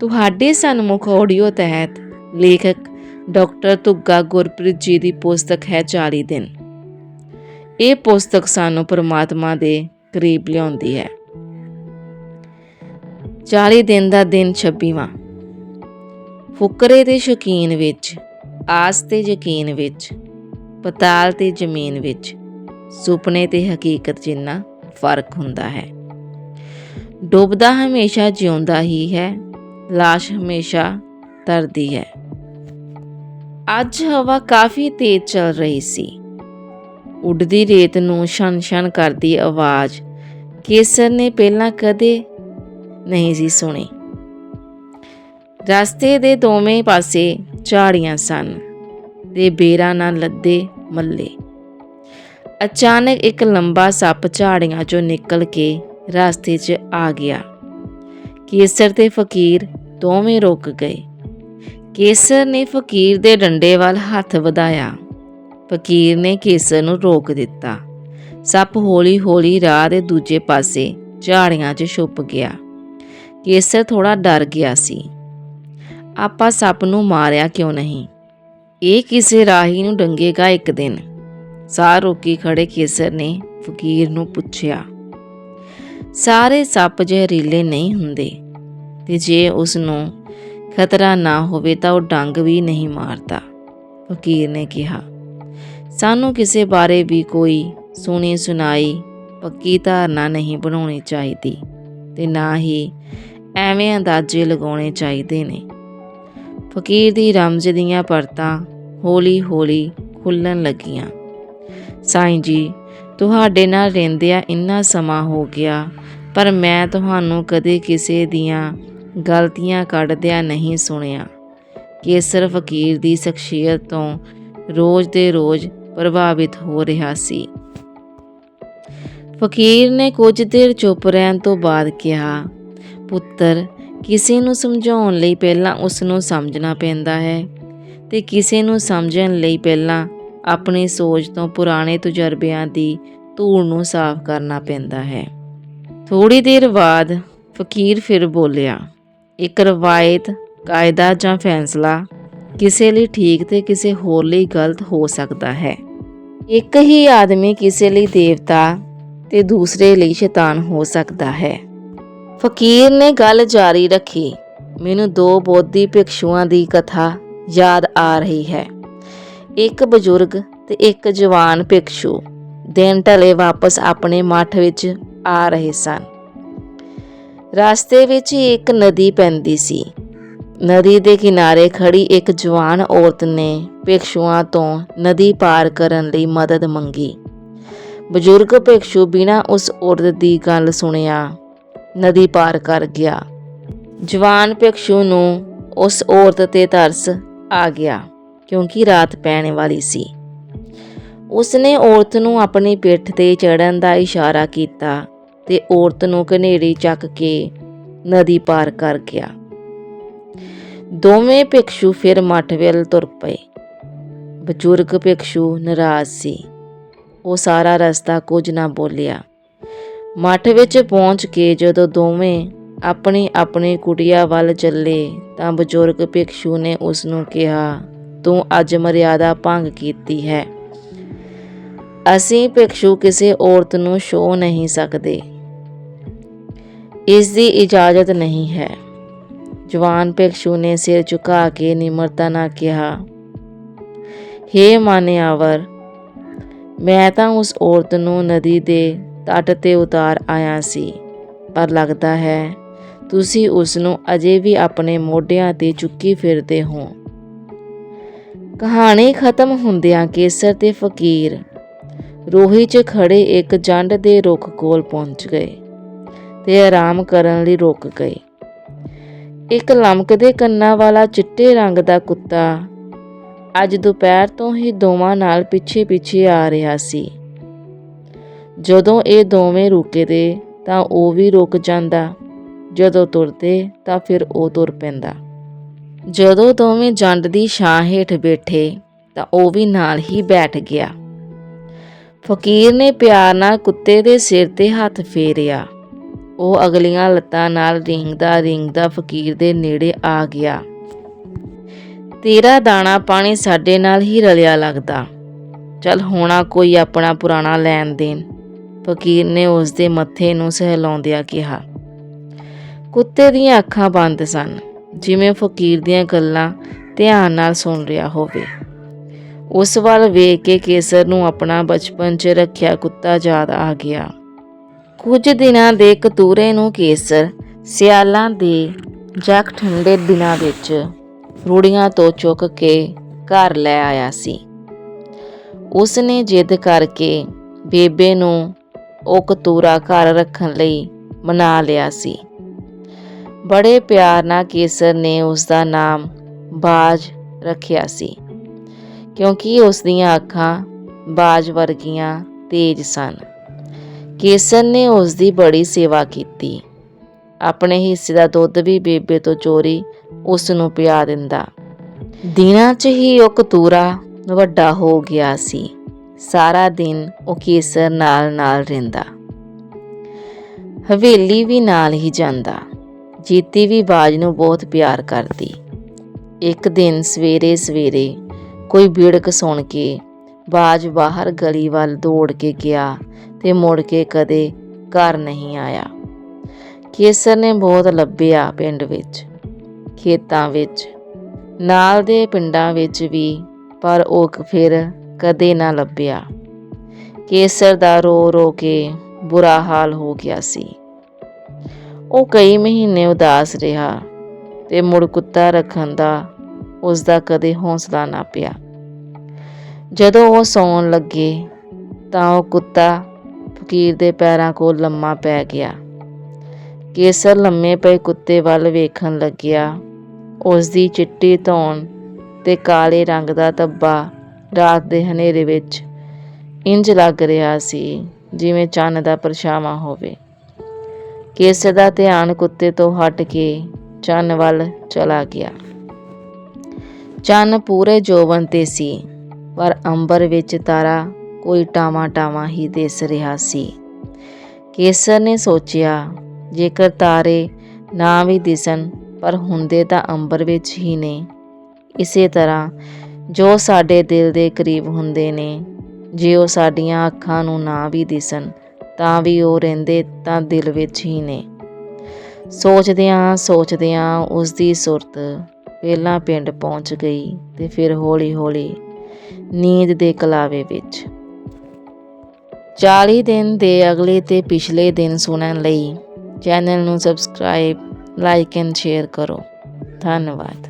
ਤੁਹਾਡੇ ਸਨਮੁਖ ਆਡੀਓ ਤਹਿਤ ਲੇਖਕ ਡਾਕਟਰ ਤੁੱਗਾ ਗੁਰਪ੍ਰੀਤ ਜੀ ਦੀ ਪੁਸਤਕ ਹੈ 40 ਦਿਨ। ਇਹ ਪੁਸਤਕ ਸਾਨੂੰ ਪਰਮਾਤਮਾ ਦੇ ਕਰੀਬ ਲਿਆਉਂਦੀ ਹੈ। 40 ਦਿਨ ਦਾ ਦਿਨ 26ਵਾਂ ਫੁਕਰੇ ਦੇ ਸ਼ੌਕੀਨ ਵਿੱਚ, ਆਸ ਤੇ ਯਕੀਨ ਵਿੱਚ, ਪਤਾਲ ਤੇ ਜ਼ਮੀਨ ਵਿੱਚ, ਸੁਪਨੇ ਤੇ ਹਕੀਕਤ ਜਿੰਨਾ ਫ਼ਰਕ ਹੁੰਦਾ ਹੈ। ਡੁੱਬਦਾ ਹਮੇਸ਼ਾ ਜਿਉਂਦਾ ਹੀ ਹੈ, ਲਾਸ਼ ਹਮੇਸ਼ਾ ਤਰਦੀ ਹੈ। ਅੱਜ ਹਵਾ ਕਾਫੀ ਤੇਜ਼ ਚੱਲ ਰਹੀ ਸੀ। ਉੱਡਦੀ ਰੇਤ ਨੂੰ ਛਣ-ਛਣ ਕਰਦੀ ਆਵਾਜ਼ ਕੇਸਰ ਨੇ ਪਹਿਲਾਂ ਕਦੇ ਨਹੀਂ ਸੀ ਸੁਣੀ। ਰਸਤੇ ਦੇ ਦੋਵੇਂ ਪਾਸੇ ਝਾੜੀਆਂ ਸਨ ਤੇ ਬੇਰਾਂ ਨਾਲ ਲੱਦੇ ਮੱਲੇ। ਅਚਾਨਕ ਇੱਕ ਲੰਬਾ ਸੱਪ ਝਾੜੀਆਂ ਚੋਂ ਨਿਕਲ ਕੇ ਰਸਤੇ 'ਚ ਆ ਗਿਆ। ਕੇਸਰ ਤੇ ਫਕੀਰ ਦੋਵੇਂ ਰੁਕ ਗਏ। ਕੇਸਰ ਨੇ ਫਕੀਰ ਦੇ ਡੰਡੇ ਵੱਲ ਹੱਥ ਵਧਾਇਆ। ਫਕੀਰ ਨੇ ਕੇਸਰ ਨੂੰ ਰੋਕ ਦਿੱਤਾ। ਸੱਪ ਹੌਲੀ-ਹੌਲੀ ਰਾਹ ਦੇ ਦੂਜੇ ਪਾਸੇ ਝਾੜੀਆਂ 'ਚ ਛੁਪ ਗਿਆ। ਕੇਸਰ ਥੋੜਾ ਡਰ ਗਿਆ ਸੀ। ਆਪਾਂ ਸੱਪ ਨੂੰ ਮਾਰਿਆ ਕਿਉਂ ਨਹੀਂ? ਇਹ ਕਿਸੇ ਰਾਹੀ ਨੂੰ ਡੰਗੇਗਾ ਇੱਕ ਦਿਨ। ਸਾਹ ਰੋਕੀ ਖੜੇ ਕੇਸਰ ਨੇ ਫਕੀਰ ਨੂੰ ਪੁੱਛਿਆ। ਸਾਰੇ ਸੱਪ ਜ਼ਹਿਰੀਲੇ ਨਹੀਂ ਹੁੰਦੇ ਤੇ ਜੇ ਉਸ ਨੂੰ ਖਤਰਾ ਨਾ ਹੋਵੇ ਤਾਂ ਉਹ ਡੰਗ ਵੀ ਨਹੀਂ ਮਾਰਦਾ। ਫਕੀਰ ਨੇ ਕਿਹਾ, ਸਾਨੂੰ ਕਿਸੇ ਬਾਰੇ ਵੀ ਕੋਈ ਸੁਣੀ ਸੁਣਾਈ ਪੱਕੀ ਧਾਰਨਾ ਨਹੀਂ ਬਣਾਉਣੀ ਚਾਹੀਦੀ ਤੇ ਨਾ ਹੀ ਐਵੇਂ ਅੰਦਾਜ਼ੇ ਲਗਾਉਣੇ ਚਾਹੀਦੇ ਨੇ। ਫਕੀਰ ਦੀ ਰਮਜ਼ ਦੀਆਂ ਪਰਤਾਂ ਹੌਲੀ-ਹੌਲੀ ਖੁੱਲਣ ਲੱਗੀਆਂ। ਸਾਈਂ ਜੀ ਤੁਹਾਡੇ ਨਾਲ ਰਹਿੰਦਿਆਂ ਇੰਨਾ ਸਮਾਂ ਹੋ ਗਿਆ, ਪਰ ਮੈਂ ਤੁਹਾਨੂੰ ਕਦੇ ਕਿਸੇ ਦੀਆਂ ਗਲਤੀਆਂ ਕੱਢਦਿਆਂ ਨਹੀਂ ਸੁਣਿਆ ਕੇਸਰ ਫਕੀਰ ਦੀ ਸ਼ਖਸੀਅਤ ਤੋਂ ਰੋਜ਼ ਦੇ ਰੋਜ਼ ਪ੍ਰਭਾਵਿਤ ਹੋ ਰਿਹਾ ਸੀ। ਫਕੀਰ ਨੇ ਕੁਝ ਦੇਰ ਚੁੱਪ ਰਹਿਣ ਤੋਂ ਬਾਅਦ ਕਿਹਾ, ਪੁੱਤਰ, ਕਿਸੇ ਨੂੰ ਸਮਝਾਉਣ ਲਈ ਪਹਿਲਾਂ ਉਸ ਨੂੰ ਸਮਝਣਾ ਪੈਂਦਾ ਹੈ ਤੇ ਕਿਸੇ ਨੂੰ ਸਮਝਣ ਲਈ ਪਹਿਲਾਂ ਆਪਣੀ ਸੋਚ ਤੋਂ ਪੁਰਾਣੇ ਤਜਰਬਿਆਂ ਦੀ ਧੂੜ ਨੂੰ ਸਾਫ਼ ਕਰਨਾ ਪੈਂਦਾ ਹੈ। ਥੋੜੀ ਦੇਰ ਬਾਅਦ ਫਕੀਰ ਫਿਰ ਬੋਲਿਆ, ਇੱਕ ਰਵਾਇਤ, ਕਾਇਦਾ ਜਾਂ ਫੈਸਲਾ ਕਿਸੇ ਲਈ ਠੀਕ ਤੇ ਕਿਸੇ ਹੋਰ ਲਈ ਗਲਤ ਹੋ ਸਕਦਾ ਹੈ। ਇੱਕ ਹੀ ਆਦਮੀ ਕਿਸੇ ਲਈ ਦੇਵਤਾ ਤੇ ਦੂਸਰੇ ਲਈ ਸ਼ੈਤਾਨ ਹੋ ਸਕਦਾ ਹੈ। ਫਕੀਰ ਨੇ ਗੱਲ ਜਾਰੀ ਰੱਖੀ। ਮੈਨੂੰ ਦੋ ਬੋਧੀ ਭਿਕਸ਼ੂਆਂ ਦੀ ਕਥਾ ਯਾਦ ਆ ਰਹੀ ਹੈ। ਇੱਕ ਬਜ਼ੁਰਗ ਤੇ ਇੱਕ ਜਵਾਨ ਭਿਕਸ਼ੂ ਦਿਨ ਢਲੇ ਵਾਪਸ ਆਪਣੇ ਮੱਠ ਵਿੱਚ ਆ ਰਹੇ ਸਨ। ਰਸਤੇ ਵਿੱਚ ਹੀ ਇੱਕ ਨਦੀ ਪੈਂਦੀ ਸੀ। ਨਦੀ ਦੇ ਕਿਨਾਰੇ ਖੜੀ ਇੱਕ ਜਵਾਨ ਔਰਤ ਨੇ ਭਿਕਸ਼ੂਆਂ ਤੋਂ ਨਦੀ ਪਾਰ ਕਰਨ ਲਈ ਮਦਦ ਮੰਗੀ। ਬਜ਼ੁਰਗ ਭਿਕਸ਼ੂ ਬਿਨਾਂ ਉਸ ਔਰਤ ਦੀ ਗੱਲ ਸੁਣਿਆ, ਨਦੀ ਪਾਰ ਕਰ ਗਿਆ। ਜਵਾਨ ਭਿਕਸ਼ੂ ਨੂੰ ਉਸ ਔਰਤ ਤੇ ਤਰਸ ਆ ਗਿਆ। ਕਿਉਂਕਿ ਰਾਤ ਪੈਣ ਵਾਲੀ ਸੀ। ਉਸਨੇ ਔਰਤ ਨੂੰ ਆਪਣੀ ਪਿੱਠ ਤੇ ਚੜਨ ਦਾ ਇਸ਼ਾਰਾ ਕੀਤਾ ਤੇ ਔਰਤ ਨੂੰ ਕਨੇੜੀ ਚੱਕ ਕੇ ਨਦੀ ਪਾਰ ਕਰ ਗਿਆ। ਦੋਵੇਂ ਭਿਕਸ਼ੂ ਫਿਰ ਮੱਠ ਵੱਲ ਤੁਰ ਪਏ। ਬਜ਼ੁਰਗ ਭਿਕਸ਼ੂ ਨਾਰਾਜ਼ ਸੀ। ਉਹ ਸਾਰਾ ਰਸਤਾ ਕੁਝ ਨਾ ਬੋਲਿਆ। ਮੱਠ ਵਿੱਚ ਪਹੁੰਚ ਕੇ ਜਦੋਂ ਦੋਵੇਂ ਆਪਣੀ ਆਪਣੀ ਕੁਟਿਆ ਵੱਲ ਚੱਲੇ ਤਾਂ ਬਜ਼ੁਰਗ ਭਿਕਸ਼ੂ ਨੇ ਉਸ ਨੂੰ ਕਿਹਾ ਤੂੰ ਅੱਜ ਮਰਿਆਦਾ ਭੰਗ ਕੀਤੀ ਹੈ। ਅਸੀਂ ਭਿਕਸ਼ੂ ਕਿਸੇ ਔਰਤ ਨੂੰ ਛੋ ਨਹੀਂ ਸਕਦੇ। ਇਸ ਦੀ ਇਜਾਜ਼ਤ ਨਹੀਂ ਹੈ। ਜਵਾਨ ਭਿਕਸ਼ੂ ਨੇ ਸਿਰ ਝੁਕਾ ਕੇ ਨਿਮਰਤਾ ਨਾਲ ਕਿਹਾ, ਹੇ ਮਾਨਿਆਵਰ, ਮੈਂ ਤਾਂ ਉਸ ਔਰਤ ਨੂੰ ਨਦੀ ਦੇ ਤੱਟ ਤੇ ਉਤਾਰ ਆਇਆ ਸੀ, ਪਰ ਲੱਗਦਾ ਹੈ ਤੁਸੀਂ ਉਸ ਨੂੰ ਅਜੇ ਵੀ ਆਪਣੇ ਮੋਢਿਆਂ ਤੇ ਚੁੱਕੀ ਫਿਰਦੇ ਹੋ। ਕਹਾਣੀ ਖਤਮ ਹੁੰਦਿਆਂ ਕੇਸਰ ਤੇ ਫਕੀਰ ਰੋਹੀ 'ਚ ਖੜੇ ਇੱਕ ਜੰਡ ਦੇ ਰੁੱਖ ਕੋਲ ਪਹੁੰਚ ਗਏ ਤੇ ਆਰਾਮ ਕਰਨ ਲਈ ਰੁਕ ਗਏ। ਇੱਕ ਲਮਕਦੇ ਕੰਨਾਂ ਵਾਲਾ ਚਿੱਟੇ ਰੰਗ ਦਾ ਕੁੱਤਾ ਅੱਜ ਦੁਪਹਿਰ ਤੋਂ ਹੀ ਦੋਵਾਂ ਨਾਲ ਪਿੱਛੇ-ਪਿੱਛੇ ਆ ਰਿਹਾ ਸੀ। ਜਦੋਂ ਇਹ ਦੋਵੇਂ ਰੁਕੇ ਦੇ ਤਾਂ ਉਹ ਵੀ ਰੁਕ ਜਾਂਦਾ, ਜਦੋਂ ਤੁਰਦੇ ਤਾਂ ਫਿਰ ਉਹ ਤੁਰ ਪੈਂਦਾ। ਜਦੋਂ ਦੋਵੇਂ ਜੰਡ ਦੀ ਛਾਂ ਹੇਠ ਬੈਠੇ ਤਾਂ ਉਹ ਵੀ ਨਾਲ ਹੀ ਬੈਠ ਗਿਆ। ਫਕੀਰ ਨੇ ਪਿਆਰ ਨਾਲ ਕੁੱਤੇ ਦੇ ਸਿਰ ਤੇ ਹੱਥ ਫੇਰਿਆ। ਉਹ ਅਗਲੀਆਂ ਲੱਤਾਂ ਨਾਲ ਰਿੰਗਦਾ ਰਿੰਗਦਾ ਫਕੀਰ ਦੇ ਨੇੜੇ ਆ ਗਿਆ। ਤੇਰਾ ਦਾਣਾ ਪਾਣੀ ਸਾਡੇ ਨਾਲ ਹੀ ਰਲਿਆ ਲੱਗਦਾ। ਚਲ ਹੋਣਾ ਕੋਈ ਆਪਣਾ ਪੁਰਾਣਾ ਲੈਣ ਦੇਣ। ਫਕੀਰ ਨੇ ਉਸ ਦੇ ਮੱਥੇ ਨੂੰ ਸਹਿਲਾਉਂਦਿਆਂ ਕਿਹਾ। ਕੁੱਤੇ ਦੀਆਂ ਅੱਖਾਂ ਬੰਦ ਸਨ। ਜਿਵੇਂ ਫਕੀਰ ਦੀਆਂ ਗੱਲਾਂ ਧਿਆਨ ਨਾਲ ਸੁਣ ਰਿਹਾ ਹੋਵੇ। ਉਸ ਵੱਲ ਵੇਖ ਕੇ ਕੇਸਰ ਨੂੰ ਆਪਣਾ ਬਚਪਨ 'ਚ ਰੱਖਿਆ ਕੁੱਤਾ ਯਾਦ ਆ ਗਿਆ। ਕੁਝ ਦਿਨਾਂ ਦੇ ਕਤੂਰੇ ਨੂੰ ਕੇਸਰ ਸਿਆਲਾਂ ਦੇ ਜਗ ਠੰਡੇ ਦਿਨਾਂ ਵਿੱਚ ਰੂੜੀਆਂ ਤੋਂ ਚੁੱਕ ਕੇ ਘਰ ਲੈ ਆਇਆ ਸੀ। ਉਸ ਨੇ ਜਿੱਦ ਕਰਕੇ ਬੇਬੇ ਨੂੰ ਉਹ ਕਤੂਰਾ ਘਰ ਰੱਖਣ ਲਈ ਮਨਾ ਲਿਆ ਸੀ। ਬੜੇ ਪਿਆਰ ਨਾਲ ਕੇਸਰ ਨੇ ਉਸ ਦਾ ਨਾਮ ਬਾਜ ਰੱਖਿਆ ਸੀ, ਕਿਉਂਕਿ ਉਸ ਦੀਆਂ ਅੱਖਾਂ ਬਾਜ ਵਰਗੀਆਂ ਤੇਜ਼ ਸਨ। ਕੇਸਰ ਨੇ ਉਸ ਦੀ ਬੜੀ ਸੇਵਾ ਕੀਤੀ। ਆਪਣੇ ਹਿੱਸੇ ਦਾ ਦੁੱਧ ਵੀ ਬੇਬੇ ਤੋਂ ਚੋਰੀ ਉਸ ਨੂੰ ਪਿਆ ਦਿੰਦਾ। ਦਿਨਾਂ 'ਚ ਹੀ ਉਹ ਕਤੂਰਾ ਵੱਡਾ ਹੋ ਗਿਆ ਸੀ। ਸਾਰਾ ਦਿਨ ਉਹ ਕੇਸਰ ਨਾਲ ਨਾਲ ਰਹਿੰਦਾ। ਹਵੇਲੀ ਵੀ ਨਾਲ ਹੀ ਜਾਂਦਾ। ਜੀਤੀ ਵੀ ਬਾਜ ਨੂੰ ਬਹੁਤ ਪਿਆਰ ਕਰਦੀ। ਇੱਕ ਦਿਨ ਸਵੇਰੇ ਸਵੇਰੇ ਕੋਈ ਬੀੜਕ ਸੁਣ ਕੇ ਬਾਜ ਬਾਹਰ ਗਲੀ ਵੱਲ ਦੌੜ ਕੇ ਗਿਆ ਤੇ ਮੁੜ ਕੇ ਕਦੇ ਘਰ ਨਹੀਂ ਆਇਆ। ਕੇਸਰ ਨੇ ਬਹੁਤ ਲੱਭਿਆ ਪਿੰਡ ਵਿੱਚ, ਖੇਤਾਂ ਵਿੱਚ, ਨਾਲ ਦੇ ਪਿੰਡਾਂ ਵਿੱਚ ਵੀ, ਪਰ ਉਹ ਫਿਰ ਕਦੇ ਨਾ ਲੱਭਿਆ। ਕੇਸਰ ਦਾ ਰੋ ਰੋ ਕੇ ਬੁਰਾ ਹਾਲ ਹੋ ਗਿਆ ਸੀ। ਉਹ ਕਈ ਮਹੀਨੇ ਉਦਾਸ ਰਿਹਾ ਤੇ ਮੁੜ ਕੁੱਤਾ ਰੱਖਣ ਦਾ ਉਸ ਦਾ ਕਦੇ ਹੌਸਲਾ ਨਾ ਪਿਆ। ਜਦੋਂ ਉਹ ਸੌਣ ਲੱਗੇ ਤਾਂ ਉਹ ਕੁੱਤਾ ਫਕੀਰ ਦੇ ਪੈਰਾਂ ਕੋਲ ਲੰਮਾ ਪੈ ਗਿਆ। ਕੇਸਰ ਲੰਮੇ ਪਏ ਕੁੱਤੇ ਵੱਲ ਵੇਖਣ ਲੱਗਿਆ। ਉਸ ਦੀ ਚਿੱਟੀ ਧੌਣ ਤੇ ਕਾਲੇ ਰੰਗ ਦਾ ਧੱਬਾ ਰਾਤ ਦੇ ਹਨੇਰੇ ਵਿੱਚ ਇੰਜ ਲੱਗ ਰਿਹਾ ਸੀ ਜਿਵੇਂ ਚੰਨ ਦਾ ਪਰਛਾਵਾਂ ਹੋਵੇ। ਕੇਸਰ ਦਾ ਧਿਆਨ ਕੁੱਤੇ ਤੋਂ ਹਟ ਕੇ ਚੰਨ ਵੱਲ ਚਲਾ ਗਿਆ। ਚੰਨ ਪੂਰੇ ਜੋਵਨ ਤੇ ਸੀ, ਪਰ ਅੰਬਰ ਵਿੱਚ ਤਾਰਾ ਕੋਈ ਟਾਵਾਂ ਟਾਵਾਂ ਹੀ ਦਿਸ ਰਿਹਾ ਸੀ। ਕੇਸਰ ਨੇ ਸੋਚਿਆ, ਜੇਕਰ ਤਾਰੇ ਨਾ ਵੀ ਦਿਸਣ, ਪਰ ਹੁੰਦੇ ਤਾਂ ਅੰਬਰ ਵਿੱਚ ਹੀ ਨੇ। ਇਸੇ ਤਰ੍ਹਾਂ ਜੋ ਸਾਡੇ ਦਿਲ ਦੇ ਕਰੀਬ ਹੁੰਦੇ ਨੇ, ਜੇ ਉਹ ਸਾਡੀਆਂ ਅੱਖਾਂ ਨੂੰ ਨਾ ਵੀ ਦਿਸਣ ਤਾਂ ਵੀ ਉਹ ਰਹਿੰਦੇ ਤਾਂ ਦਿਲ ਵਿੱਚ ਹੀ ਨੇ। ਸੋਚਦਿਆਂ ਸੋਚਦਿਆਂ ਉਸ ਦੀ ਸੁਰਤ ਪਹਿਲਾਂ ਪਿੰਡ ਪਹੁੰਚ ਗਈ ਤੇ ਫਿਰ ਹੌਲੀ-ਹੌਲੀ ਨੀਂਦ ਦੇ ਕਲਾਵੇ ਵਿੱਚ। 40 ਦਿਨ ਦੇ ਅਗਲੇ ਤੇ ਪਿਛਲੇ ਦਿਨ ਸੁਣਨ ਲਈ ਚੈਨਲ ਨੂੰ ਸਬਸਕ੍ਰਾਈਬ, ਲਾਈਕ ਐਂਡ ਸ਼ੇਅਰ ਕਰੋ। ਧੰਨਵਾਦ।